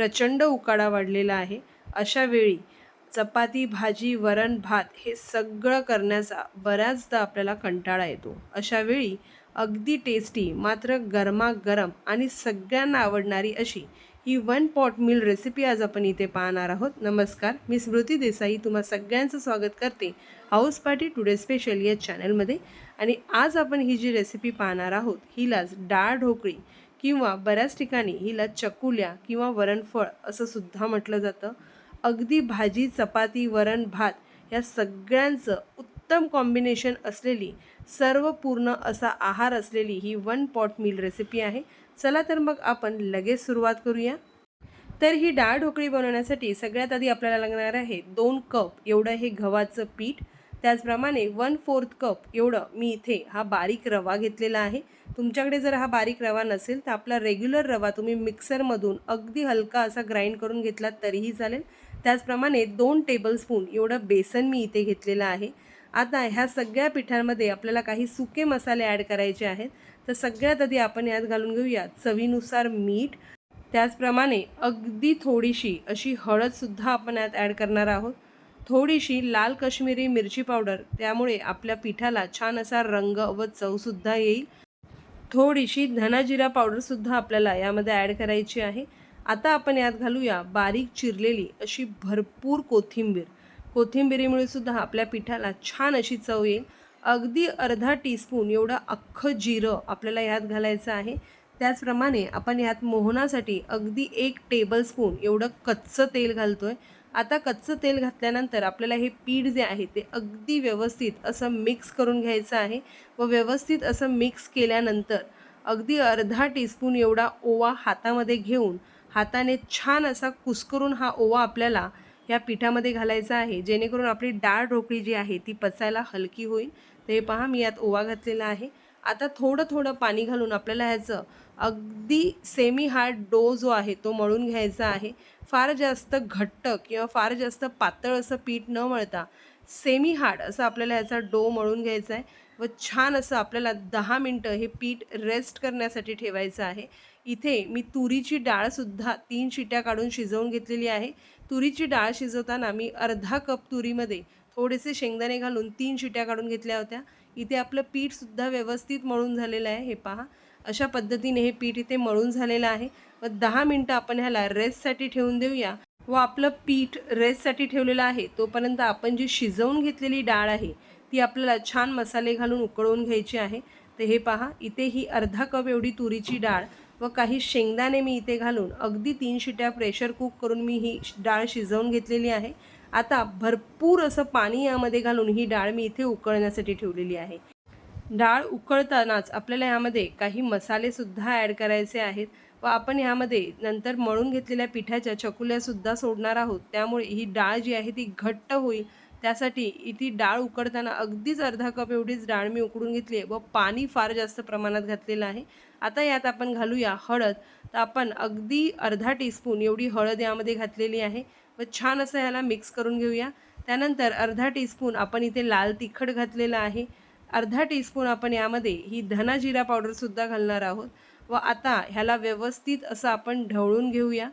प्रचंड उकाडा वाढलेला आहे. अशा वेळी चपाती भाजी वरण भात हे सगळं करण्याचा बऱ्याचदा आपल्याला कंटाळा येतो. अशा वेळी अगदी टेस्टी मात्र गरमागरम आणि सगळ्यांना आवडणारी अशी ही वन पॉट मील रेसिपी आज आपण इथे पाहणार आहोत. नमस्कार मी स्मृती देसाई तुम्हा सगळ्यांचं स्वागत करते हाऊस पार्टी टुडे स्पेशल या चॅनलमध्ये आणि आज आपण ही जी रेसिपी पाहणार आहोत हिलाच डाळ ढोकळी. किंवा बऱ्याच ठिकाणी हिला चकुल्या किंवा वरणफळ असं सुद्धा म्हटलं जातं. अगदी भाजी चपाती वरण भात या सगळ्यांचं उत्तम कॉम्बिनेशन असलेली सर्व पूर्ण असा आहार असलेली ही वन पॉट मील रेसिपी आहे. चला तर मग आपण लगेच सुरुवात करूया. तर ही डाळ ढोकळी बनवण्यासाठी सगळ्यात आधी आपल्याला लागणार आहे दोन कप एवढं हे गव्हाचं पीठ त्याचप्रमाणे वन फोर्थ कप एवढं मी इथे हा बारीक रवा घेतलेला आहे. तुमच्याकडे जर हा बारीक रवा नसेल तर आपला रेग्युलर रवा तुम्ही मिक्सरमधून अगदी हलका असा ग्राइंड करून घेतला तरीही चालेल. त्याचप्रमाणे दोन टेबलस्पून एवढं बेसन मी इथे घेतलेलं आहे. आता ह्या सगळ्या पिठांमध्ये आपल्याला काही सुके मसाले ॲड करायचे आहेत. तर सगळ्यात आधी आपण यात घालून घेऊया चवीनुसार मीठ. त्याचप्रमाणे अगदी थोडीशी अशी हळदसुद्धा आपण यात ॲड करणार आहोत. थोडीशी लाल काश्मीरी मिरची पावडर त्यामुळे आपल्या पिठाला छान असा रंग व चवसुद्धा येईल. थोडीशी धनाजिरा पावडरसुद्धा आपल्याला यामध्ये ॲड करायची आहे. आता आपण यात घालूया बारीक चिरलेली अशी भरपूर कोथिंबीर. कोथिंबिरीमुळे सुद्धा आपल्या पिठाला छान अशी चव येईल. अगदी अर्धा टीस्पून एवढं अख्खं जिरं आपल्याला यात घालायचं आहे. त्याचप्रमाणे आपण यात मोहनासाठी अगदी एक टेबलस्पून एवढं कच्चं तेल घालतो आहे आता कच्चं तेल घातल्यानंतर आपल्याला हे पीठ जे आहे ते अगदी व्यवस्थित असं मिक्स करून घ्यायचं आहे व व्यवस्थित असं मिक्स केल्यानंतर अगदी अर्धा टीस्पून एवढा ओवा हातामध्ये घेऊन हाताने छान असा कुस्करून हा ओवा आपल्याला या पिठामध्ये घालायचा आहे. जेणेकरून आपली डाळ ढोकळी जी आहे ती पचायला हलकी होईल. तर हे पहा मी यात ओवा घातलेला आहे. आता थोडं थोडं पाणी घालून आपल्याला ह्याचं अगदी सेमी हार्ड डो जो आहे तो मळून घ्यायचा आहे. फार जास्त घट्ट किंवा फार जास्त पातळ असं पीठ न मळता सेमी हार्ड असं आपल्याला ह्याचा डो मळून घ्यायचा आहे व छान असं आपल्याला दहा मिनटं हे पीठ रेस्ट करण्यासाठी ठेवायचं आहे. इथे मी तुरीची डाळसुद्धा तीन शिट्या काढून शिजवून घेतलेली आहे. तुरीची डाळ शिजवताना मी अर्धा कप तुरीमध्ये थोडेसे शेंगदाणे घालून तीन शिट्या काढून घेतल्या होत्या. इथे आपलं पीठसुद्धा व्यवस्थित मळून झालेलं आहे हे पहा. अशा पद्धतीने हे पीठ इथे मळून झालेलं आहे. व दहा मिनटं आपण ह्याला रेस्टसाठी ठेवून देऊया. व आपलं पीठ रेस्टसाठी ठेवलेलं आहे. तोपर्यंत आपण जी शिजवून घेतलेली डाळ आहे ती आपल्याला छान मसाले घालून उकळवून घ्यायची आहे. तर हे पहा इथे ही अर्धा कप एवढी तुरीची डाळ व काही शेंगदाणे मी इथे घालून अगदी तीन शिट्या प्रेशर कुक करून मी ही डाळ शिजवून घेतलेली आहे. आता भरपूर असं पाणी यामध्ये घालून ही डाळ मी इथे उकळण्यासाठी ठेवलेली आहे. डाळ उकळतानाच आपल्याला यामध्ये काही मसालेसुद्धा ॲड करायचे आहेत व आपण ह्यामध्ये नंतर मळून घेतलेल्या पिठाच्या चकुल्यासुद्धा सोडणार आहोत. त्यामुळे ही डाळ जी आहे ती घट्ट होईल त्यासाठी इथे डाळ उकडताना अगदीच अर्धा कप एवढीच डाळ मी उकडून घेतली आहे. व पाणी फार जास्त प्रमाणात घातलेलं आहे. आता यात आपण घालूया हळद. तर आपण अगदी अर्धा टीस्पून एवढी हळद यामध्ये घातलेली आहे. व छान असं ह्याला मिक्स करून घेऊया. त्यानंतर अर्धा टीस्पून आपण इथे लाल तिखट घातलेलं आहे. अर्धा टीस्पून आपण यामध्ये ही धना जिरा पावडरसुद्धा घालणार आहोत. व आता ह्याला व्यवस्थित असं आपण ढवळून घेऊया.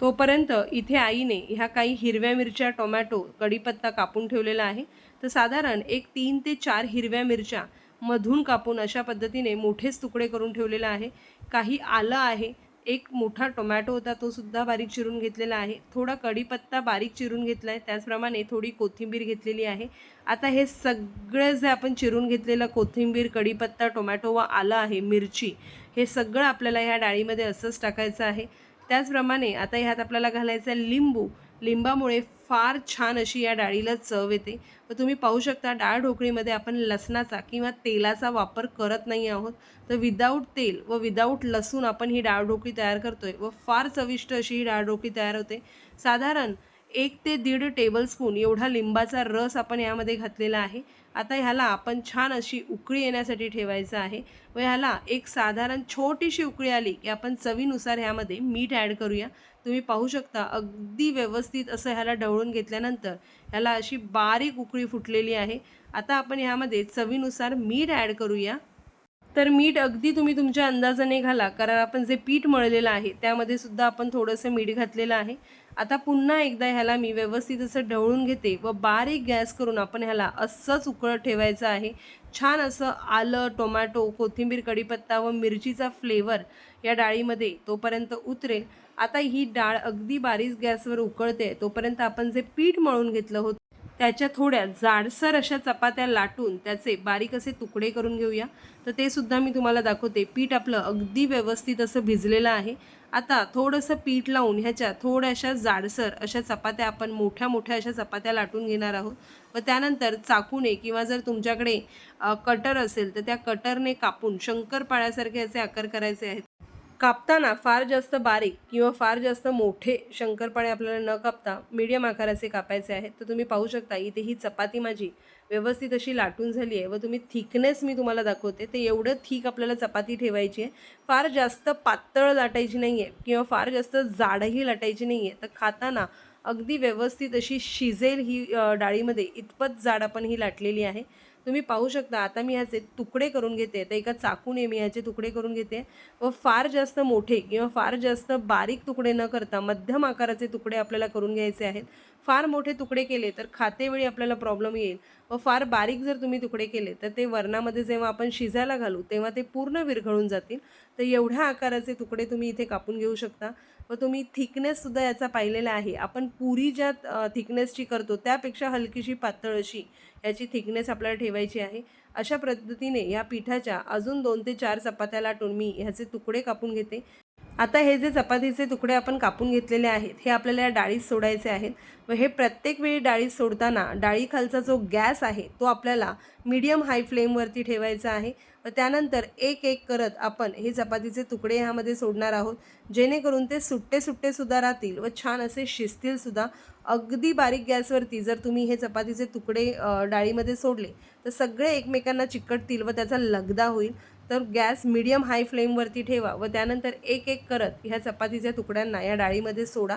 तोपर्यंत इथे आईने ह्या काही हिरव्या मिरच्या टोमॅटो कढीपत्ता कापून ठेवलेला आहे. तर साधारण एक तीन ते चार हिरव्या मिरच्या मधून कापून अशा पद्धतीने मोठेच तुकडे करून ठेवलेला आहे. काही आलं आहे. एक मोठा टोमॅटो होता तो सुद्धा बारीक चिरून घेतलेला आहे. थोडा कढीपत्ता बारीक चिरून घेतला आहे त्याचप्रमाणे थोडी कोथिंबीर घेतलेली आहे. आता हे सगळं जे आपण चिरून घेतलेलं कोथिंबीर कढीपत्ता टोमॅटो व आलं आहे मिरची हे सगळं आपल्याला ह्या डाळीमध्ये असंच टाकायचं आहे. त्याचप्रमाणे आता ह्यात आपल्याला घालायचं आहे लिंबू. लिंबामुळे फार छान अशी या डाळीला चव येते. व तुम्ही पाहू शकता डाळ ढोकळीमध्ये आपण लसणाचा किंवा तेलाचा वापर करत नाही आहोत. तर विदाऊट तेल व विदाऊट लसूण आपण ही डाळ ढोकळी तयार करतोय व फार चविष्ट अशी ही डाळ ढोकळी तयार होते. साधारण एक ते दीड टेबलस्पून एवढा लिंबाचा रस आपण यामध्ये घातलेला आहे. आता ह्याला आपण छान अशी उकळी येण्यासाठी ठेवायचं आहे व ह्याला एक साधारण छोटीशी उकळी आली की आपण चवीनुसार ह्यामध्ये मीठ ॲड करूया. तुम्ही पाहू शकता अगदी व्यवस्थित असं ह्याला ढवळून घेतल्यानंतर ह्याला अशी बारीक उकळी फुटलेली आहे. आता आपण ह्यामध्ये चवीनुसार मीठ ॲड करूया. तर मीठ अगदी तुम्ही तुमच्या अंदाजाने घाला कारण आपण जे पीठ मळलेलं आहे त्यामध्ये सुद्धा आपण थोडंसं मीठ घातलेलं आहे. आता पुन्हा एकदा ह्याला मी व्यवस्थित असं ढवळून घेते व बारीक गॅस करून आपण ह्याला असंच उकळत ठेवायचं आहे. छान असं आलं टोमॅटो कोथिंबीर कढीपत्ता व मिरचीचा फ्लेवर या डाळीमध्ये तोपर्यंत उतरेल. आता ही डाळ अगदी बारीक गॅसवर उकळते तोपर्यंत आपण जे पीठ मळून घेतलं होतं त्याच्या थोड्या जाडसर अशा चपात्या लाटून त्याचे बारीक असे तुकडे करून घेऊया. तर ते सुद्धा मी तुम्हाला दाखवते. पीठ आपलं अगदी व्यवस्थित असं भिजलेलं आहे. आता थोडंसं पीठ लावून ह्याच्या थोड्याशा जाडसर अशा चपात्या आपण मोठ्या मोठ्या अशा चपात्या लाटून घेणार आहोत. व त्यानंतर चाकूने किंवा जर तुमच्याकडे कटर असेल तर त्या कटरने कापून शंकरपाळ्यासारखे असे आकार करायचे आहेत. कापताना फार जास्त बारीक किंवा फार जास्त मोठे शंकरपाळे आपल्याला न कापता मीडियम आकाराचे कापायचे आहेत. तर तुम्ही पाहू शकता इथे ही चपाती माझी व्यवस्थित अशी लाटून झाली आहे व तुम्ही थिकनेस मी तुम्हाला दाखवते. ते एवढं थिक आपल्याला चपाती ठेवायची आहे. फार जास्त पातळ लाटायची नाही आहे किंवा फार जास्त जाडही लाटायची नाही आहे तर खाताना अगदी व्यवस्थित अशी शिजेल ही डाळीमध्ये इतपत जाड आपण ही लाटलेली आहे. तुम्ही पाहू शकता आता मी ह्याचे तुकडे करून घेते. तर एका चाकूने मी ह्याचे तुकडे करून घेते. व फार जास्त मोठे किंवा फार जास्त बारीक तुकडे न करता मध्यम आकाराचे तुकडे आपल्याला करून घ्यायचे आहेत. फार मोठे तुकडे केले तर खातेवेळी आपल्याला प्रॉब्लेम येईल. व फार बारीक जर तुम्ही तुकडे केले तर ते वरणामध्ये जेव्हा आपण शिजायला घालू तेव्हा ते पूर्ण विरघळून जातील. तर एवढ्या आकाराचे तुकडे तुम्ही इथे कापून घेऊ शकता. व तुम्ही थिकनेससुद्धा याचा पाहिलेला आहे. आपण पुरी ज्या थिकनेसची करतो त्यापेक्षा हलकीशी पातळ अशी याची थिकनेस आपल्याला ठेवायची आहे. अशा पद्धतीने या पिठाच्या अजून दोन ते चार चपात्या लाटून मी ह्याचे तुकडे कापून घेते. आता हे जे चपातीचे तुकडे आपण कापून घेतलेले आहेत हे आपल्याला या डाळीत सोडायचे आहेत. व हे प्रत्येक वेळी डाळीत सोडताना डाळीखालचा जो गॅस आहे तो आपल्याला मीडियम हाय फ्लेमवरती ठेवायचा आहे. व त्यानंतर एक एक करत आपण हे चपातीचे तुकडे ह्यामध्ये सोडणार आहोत. जेणेकरून ते सुट्टे सुट्टे सुद्धा राहतील व छान असे शिस्तीलसुद्धा अगदी बारीक गॅसवरती जर तुम्ही हे चपातीचे तुकडे डाळीमध्ये सोडले तर सगळे एकमेकांना चिकटतील व त्याचा लगदा होईल. तर गॅस मिडियम हाय फ्लेमवरती ठेवा व त्यानंतर एक एक करत ह्या चपातीच्या तुकड्यांना या डाळीमध्ये सोडा.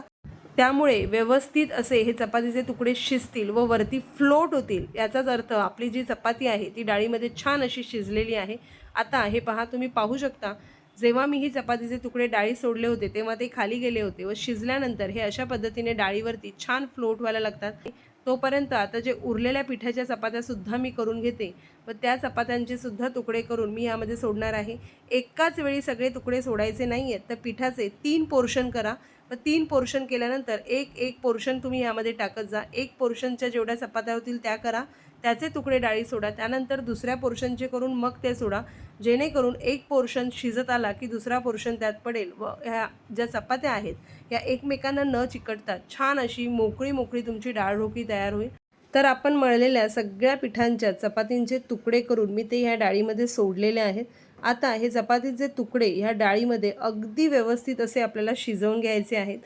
त्यामुळे व्यवस्थित असे हे चपातीचे तुकडे शिजतील व वरती फ्लोट होतील. याचाच अर्थ आपली जी चपाती आहे ती डाळीमध्ये छान अशी शिजलेली आहे. आता हे पहा तुम्ही पाहू शकता जेव्हा मी ही चपातीचे तुकडे डाळी सोडले होते तेव्हा ते खाली गेले होते व शिजल्यानंतर हे अशा पद्धतीने डाळीवरती छान फ्लोट व्हायला लागतात. तोपर्यंत आता जे उरलेल्या पिठाच्या चपात्यासुद्धा मी करून घेते व त्या चपात्यांचे सुद्धा तुकडे करून मी यामध्ये सोडणार आहे. एकाच वेळी सगळे तुकडे सोडायचे नाही आहेत तर पिठाचे तीन पोर्शन करा. व तीन पोर्शन केल्यानंतर एक एक पोर्शन तुम्ही यामध्ये टाकत जा. एक पोर्शनच्या जेवढ्या चपात्या होतील त्या करा. त्याचे तुकडे डाळी सोडा. त्यानंतर दुसऱ्या पोर्शनचे करून मग ते सोडा. जेणेकरून एक पोर्शन शिजत आला की दुसरा पोर्शन त्यात पडेल व ह्या ज्या चपात्या आहेत या एकमेकांना न चिकटता छान अशी मोकळी मोकळी तुमची डाळ ढोकळी तयार होईल. तर आपण मळलेल्या सगळ्या पिठांच्या चपातींचे तुकडे करून मी ते ह्या डाळीमध्ये सोडलेले आहेत. आता हे चपातीचे तुकडे ह्या डाळीमध्ये अगदी व्यवस्थित असे आपल्याला शिजवून घ्यायचे आहेत.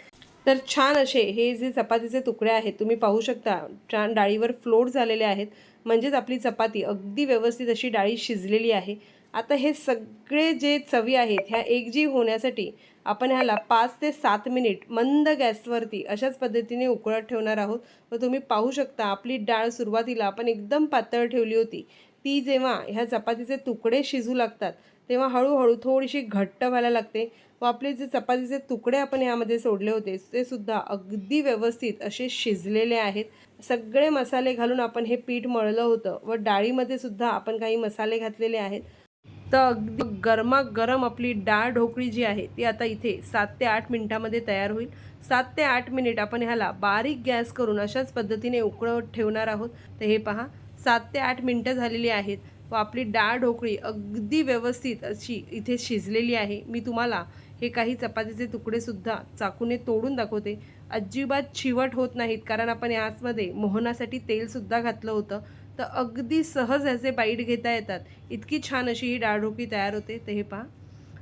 तर छान असे हे जे चपातीचे तुकडे आहेत तुम्ही पाहू शकता छान डाळीवर फ्लोट झालेले आहेत. म्हणजेच आपली चपाती अगदी व्यवस्थित अशी डाळी शिजलेली आहे. आता हे सगळे जे चवी आहेत ह्या एकजीव होण्यासाठी आपण ह्याला पाच ते सात मिनिट मंद गॅसवरती अशाच पद्धतीने उकळत ठेवणार आहोत. व तुम्ही पाहू शकता आपली डाळ सुरुवातीला आपण एकदम पातळ ठेवली होती. ती जेव्हा ह्या चपातीचे तुकडे शिजू लागतात तेव्हा हळूहळू थोडीशी घट्ट व्हायला लागते. व आपले जे चपातीचे तुकडे आपण ह्यामध्ये सोडले होते ते सुद्धा अगदी व्यवस्थित असे शिजलेले आहेत. सगळे मसाले घालून आपण हे पीठ मळलं होतं व डाळीमध्ये सुद्धा आपण काही मसाले घातलेले आहेत. तर अगदी गरमागरम आपली डाळ ढोकळी जी आहे ती आता इथे सात ते आठ मिनिटामध्ये तयार होईल. सात ते आठ मिनिट आपण ह्याला बारीक गॅस करून अशाच पद्धतीने उकळत ठेवणार आहोत. तर हे पहा सात ते आठ मिनटं झालेली आहेत व आपली डाळ ढोकळी अगदी व्यवस्थित अशी इथे शिजलेली आहे. मी तुम्हाला हे काही चपातीचे तुकडेसुद्धा चाकूने तोडून दाखवते. अजिबात चिवट होत नाहीत कारण आपण याचमध्ये मोहनासाठी तेलसुद्धा घातलं होतं. तर अगदी सहज ह्याचे बाईट घेता येतात. इतकी छान अशी ही डाळ ढोकळी तयार होते. ते हे पहा.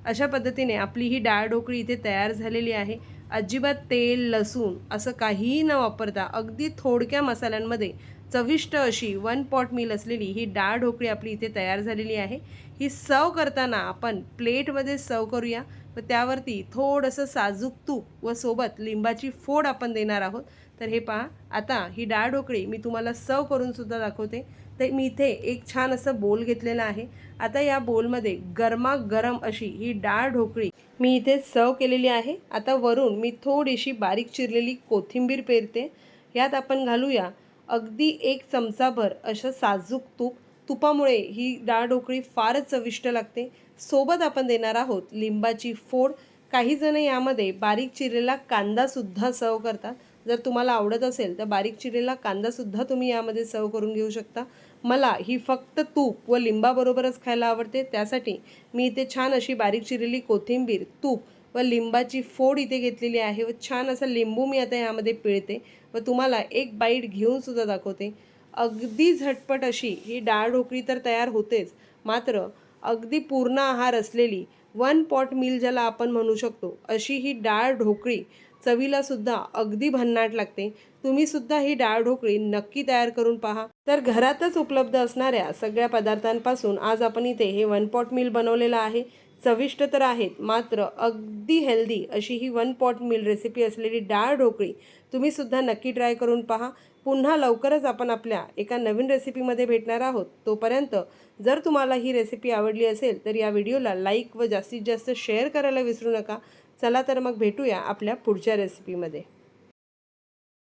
अशा पद्धतीने आपली ही डाळ ढोकळी इथे तयार झालेली आहे. अजिबात तेल लसूण असं काहीही न वापरता अगदी थोडक्या मसाल्यांमध्ये चविष्ट अशी वन पॉट मील असलेली ही डाळ ढोकळी आपली इथे तयार झालेली आहे. ही सर्व करताना आपण प्लेटमध्ये सर्व करूया. व त्यावरती थोडंसं साजूक तूप व सोबत लिंबाची फोड आपण देणार आहोत. तर हे पहा आता ही डाळ ढोकळी मी तुम्हाला सर्व करून सुद्धा दाखवते. तर मी इथे एक छान असं बोल घेतलेला आहे. आता या बोलमध्ये गरमागरम अशी ही डाळ ढोकळी मी इथे सर्व केलेली आहे. आता वरून मी थोडीशी बारीक चिरलेली कोथिंबीर पेरते. यात आपण घालूया अगदी एक चमचाभर असं साजूक तूप. तुपामुळे ही डाळ ढोकळी फारच चविष्ट लागते. सोबत आपण देणार आहोत लिंबाची फोड. काही जण यामध्ये बारीक चिरलेला कांदासुद्धा सर्व करतात. जर तुम्हाला आवडत असेल तर बारीक चिरलेला कांदासुद्धा तुम्ही यामध्ये सर्व करून घेऊ शकता. मला ही फक्त तूप व लिंबाबरोबरच खायला आवडते. त्यासाठी मी इथे छान अशी बारीक चिरलेली कोथिंबीर तूप व लिंबाची फोड इथे घेतलेली आहे व छान असा लिंबू मी आता यामध्ये पिळते व तुम्हाला एक बाईट घेऊन सुद्धा दाखवते. अगदी झटपट अशी ही डाळ ढोकळी तर तयार होतेच मात्र अगदी पूर्ण आहार असलेली वन पॉट मील ज्याला आपण म्हणू शकतो अशी ही डाळ ढोकळी चवीला सुद्धा अगदी भन्नाट लागते. तुम्ही सुद्धा ही डाळ ढोकळी नक्की तयार करून पहा. तर घरातच उपलब्ध असणाऱ्या सगळ्या पदार्थांपासून आज आपण इथे हे वन पॉट मील बनवलेलं आहे. चविष्ट तर आहेत मात्र अगदी हेल्दी अशी ही वन पॉट मील रेसिपी असलेली डाळ ढोकळी तुम्ही सुद्धा नक्की ट्राय करून पहा. पुन्हा लवकरच आपण आपल्या एका नवीन रेसिपीमध्ये भेटणार आहोत. तोपर्यंत जर तुम्हाला ही रेसिपी आवडली असेल तर या व्हिडिओला लाईक व जास्तीत जास्त शेअर करायला विसरू नका. चला तर मग भेटूया आपल्या पुढच्या रेसिपीमध्ये